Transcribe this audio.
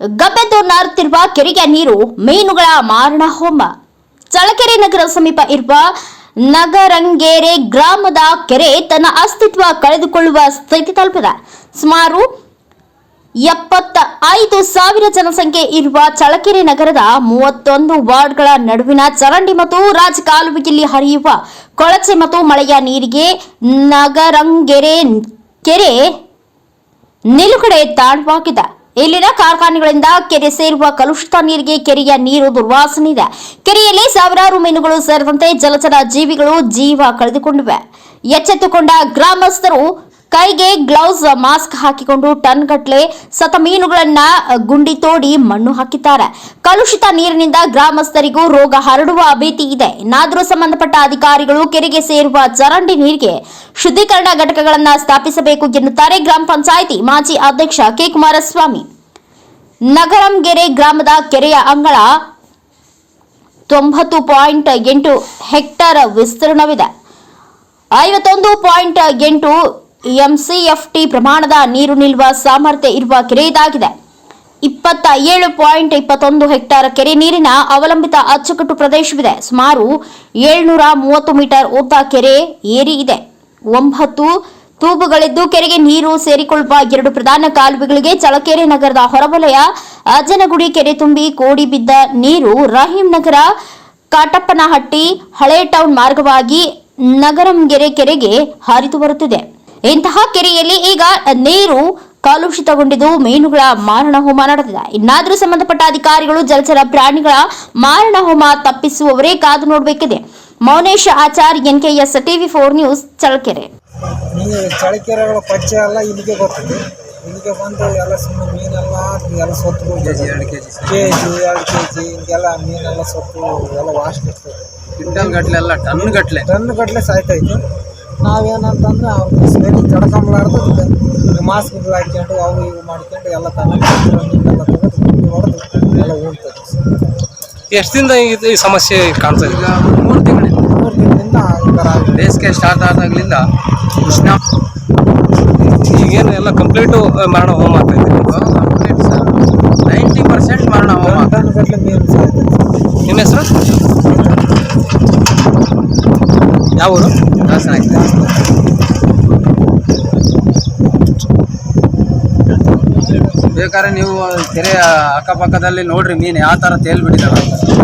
ಗಬ್ಬೆದ್ದು ನಾರುತ್ತಿರುವ ಕೆರೆಯ ನೀರು ಮೀನುಗಳ ಮಾರಣ ಹೋಮ. ಚಳಕೆರೆ ನಗರ ಸಮೀಪ ಇರುವ ನಗರಂಗೇರೆ ಗ್ರಾಮದ ಕೆರೆ ತನ್ನ ಅಸ್ತಿತ್ವ ಕಳೆದುಕೊಳ್ಳುವ ಸ್ಥಿತಿ ತಲುಪಿದೆ. ಸುಮಾರು ಎಪ್ಪತ್ತ ಐದು ಸಾವಿರ ಜನಸಂಖ್ಯೆ ಇರುವ ಚಳಕೆರೆ ನಗರದ ಮೂವತ್ತೊಂದು ವಾರ್ಡ್ಗಳ ನಡುವಿನ ಚರಂಡಿ ಮತ್ತು ರಾಜಕಾಲುವೆಯಲ್ಲಿ ಹರಿಯುವ ಕೊಳಚೆ ಮತ್ತು ಮಳೆಯ ನೀರಿಗೆ ನಗರಂಗೆರೆ ಕೆರೆ ನಿಲುಗಡೆ ತಾಣವಾಗಿದೆ. ಇಲ್ಲಿನ ಕಾರ್ಖಾನೆಗಳಿಂದ ಕೆರೆ ಸೇರುವ ಕಲುಷಿತ ನೀರಿಗೆ ಕೆರೆಯ ನೀರು ದುರ್ವಾಸನೆ ಇದೆ ಕೆರೆಯಲ್ಲಿ ಸಾವಿರಾರು ಮೀನುಗಳು ಸೇರಿದಂತೆ ಜಲಚರ ಜೀವಿಗಳು ಜೀವ ಕಳೆದುಕೊಂಡಿವೆ. ಎಚ್ಚೆತ್ತುಕೊಂಡ ಗ್ರಾಮಸ್ಥರು ಕೈಗೆ ಗ್ಲೌಸ್, ಮಾಸ್ಕ್ ಹಾಕಿಕೊಂಡು ಟನ್ ಗಟ್ಟಲೆ ಸತ ಮೀನುಗಳನ್ನ ಗುಂಡಿ ತೋಡಿ ಮಣ್ಣು ಹಾಕಿದ್ದಾರೆ. ಕಲುಷಿತ ನೀರಿನಿಂದ ಗ್ರಾಮಸ್ಥರಿಗೂ ರೋಗ ಹರಡುವ ಭೀತಿ ಇದೆ. ನಾದರೂ ಸಂಬಂಧಪಟ್ಟ ಅಧಿಕಾರಿಗಳು ಕೆರೆಗೆ ಸೇರುವ ಚರಂಡಿ ನೀರಿಗೆ ಶುದ್ಧೀಕರಣ ಘಟಕಗಳನ್ನು ಸ್ಥಾಪಿಸಬೇಕು ಎನ್ನುತ್ತಾರೆ ಗ್ರಾಮ ಪಂಚಾಯಿತಿ ಮಾಜಿ ಅಧ್ಯಕ್ಷ ಕೆ. ಕುಮಾರಸ್ವಾಮಿ. ನಗರಂಗೆರೆ ಗ್ರಾಮದ ಕೆರೆಯ ಅಂಗಳ ತೊಂಬತ್ತು ಪಾಯಿಂಟ್ ಎಂಟು ಹೆಕ್ಟರ್ ವಿಸ್ತೀರ್ಣವಿದೆ. ಐವತ್ತೊಂದು ಪಾಯಿಂಟ್ ಎಂಟು ಎಂಸಿಎಫ್ಟಿ ಪ್ರಮಾಣದ ನೀರು ನಿಲ್ಲುವ ಸಾಮರ್ಥ್ಯ ಇರುವ ಕೆರೆ ಇದಾಗಿದೆ ಇಪ್ಪತ್ತ ಏಳು ಪಾಯಿಂಟ್ ಇಪ್ಪತ್ತೊಂದು ಹೆಕ್ಟೇರ್ ಕೆರೆ ನೀರಿನ ಅವಲಂಬಿತ ಅಚ್ಚುಕಟ್ಟು ಪ್ರದೇಶವಿದೆ. ಸುಮಾರು ಏಳ್ನೂರ ಮೂವತ್ತು ಮೀಟರ್ ಉದ್ದ ಕೆರೆ ಏರಿ ಇದೆ. ಒಂಬತ್ತು ತೂಬುಗಳಿದ್ದು ಕೆರೆಗೆ ನೀರು ಸೇರಿಕೊಳ್ಳುವ ಎರಡು ಪ್ರಧಾನ ಕಾಲುವೆಗಳಿಗೆ ಚಳಕೆರೆ ನಗರದ ಹೊರವಲಯ, ಅಜ್ಜನಗುಡಿ ಕೆರೆ ತುಂಬಿ ಕೋಡಿ ಬಿದ್ದ ನೀರು ರಹೀಂ ನಗರ, ಕಾಟಪ್ಪನಹಟ್ಟಿ, ಹಳೆ ಟೌನ್ ಮಾರ್ಗವಾಗಿ ನಗರಂಗೆರೆ ಕೆರೆಗೆ ಹರಿದು ಬರುತ್ತಿದೆ. ಇಂತಹ ಕೆರೆಯಲ್ಲಿ ಈಗ ನೀರು ಕಾಲುಷಿತಗೊಂಡಿದ್ದು ಮೀನುಗಳ ಮಾರಣ ಹೋಮ ನಡೆದಿದೆ. ಇನ್ನಾದರೂ ಸಂಬಂಧಪಟ್ಟ ಅಧಿಕಾರಿಗಳು ಜಲಚರ ಪ್ರಾಣಿಗಳ ಮಾರಣ ಹೋಮ ತಪ್ಪಿಸುವವರೇ ಕಾದು ನೋಡಬೇಕಿದೆ. Maunesh Achar NKS TV four news Challakere ಚಳಕೆರೆಗಳ ಕೊಚ್ಚೆ ಎಲ್ಲ ಇಲ್ಲಿಗೆ ಬರ್ತದೆ ಇಲ್ಲಿಗೆ ಬಂದು ಎಲ್ಲ ಸುಮ್ಮನೆ ಮೀನೆಲ್ಲ ಎಲ್ಲ ಸೊತ್ತು ಕೆ ಜಿ ಎರಡು ಕೆ ಜಿ ಕೆ ಜಿ ಎರಡು ಕೆ ಜಿ ಹಿಂಗೆಲ್ಲ ಮೀನೆಲ್ಲ ಸೊತ್ತು ಎಲ್ಲ ವಾಶ್ ಇರ್ತದೆ. ಕ್ವಿಂಟಲ್ ಗಟ್ಲೆ ಅಲ್ಲ ಟನ್ ಗಟ್ಟಲೆ ಟನ್ ಗಟ್ಟಲೆ ಸಾಯ್ತೈತೆ ನಾವೇನಂತಂದ್ರೆ ಅವ್ರ ಸ್ಮೆಲ್ ಮಾಸ್ಕ್ ಇದು ಹಾಕ್ಕೊಂಡು ಅವು ಇವು ಮಾಡ್ಕೊಂಡು ಎಲ್ಲ ತನಕ ಮೀನೆಲ್ಲ ತೆಗೆದು ಹೊಡೆದು ಎಲ್ಲ ಈ ಸಮಸ್ಯೆ ಕಾಣ್ತಾ ಈಗ ಮೂರು ತಿಂಗಳಿಂದ. ಮೂರು ತಿಂಗಳಿಂದ ಈ ಥರ ಬೇಸಿಗೆ ಸ್ಟಾರ್ಟ್ ಆದಾಗ್ಲಿಂದ ಉಷ್ಣ ಈಗೇನು ಎಲ್ಲ ಕಂಪ್ಲೀಟು ಮರಣ ಹೋಮ ಆಗ್ತಾ ಇದೆ. ನೈಂಟಿ ಪರ್ಸೆಂಟ್ ಮರಣ ಹೋಮ ಮೀನು ನಿಮ್ಮ ಹೆಸರು? ಯಾವ ಊರು? ಹಾಸನ ಬೇಕಾದ್ರೆ ನೀವು ಕೆರೆ ಅಕ್ಕಪಕ್ಕದಲ್ಲಿ ನೋಡ್ರಿ ಮೀನು ಯಾವ ಥರ ತೇಲ್ ಬಿಟ್ಟಿದ್ದಾವೆ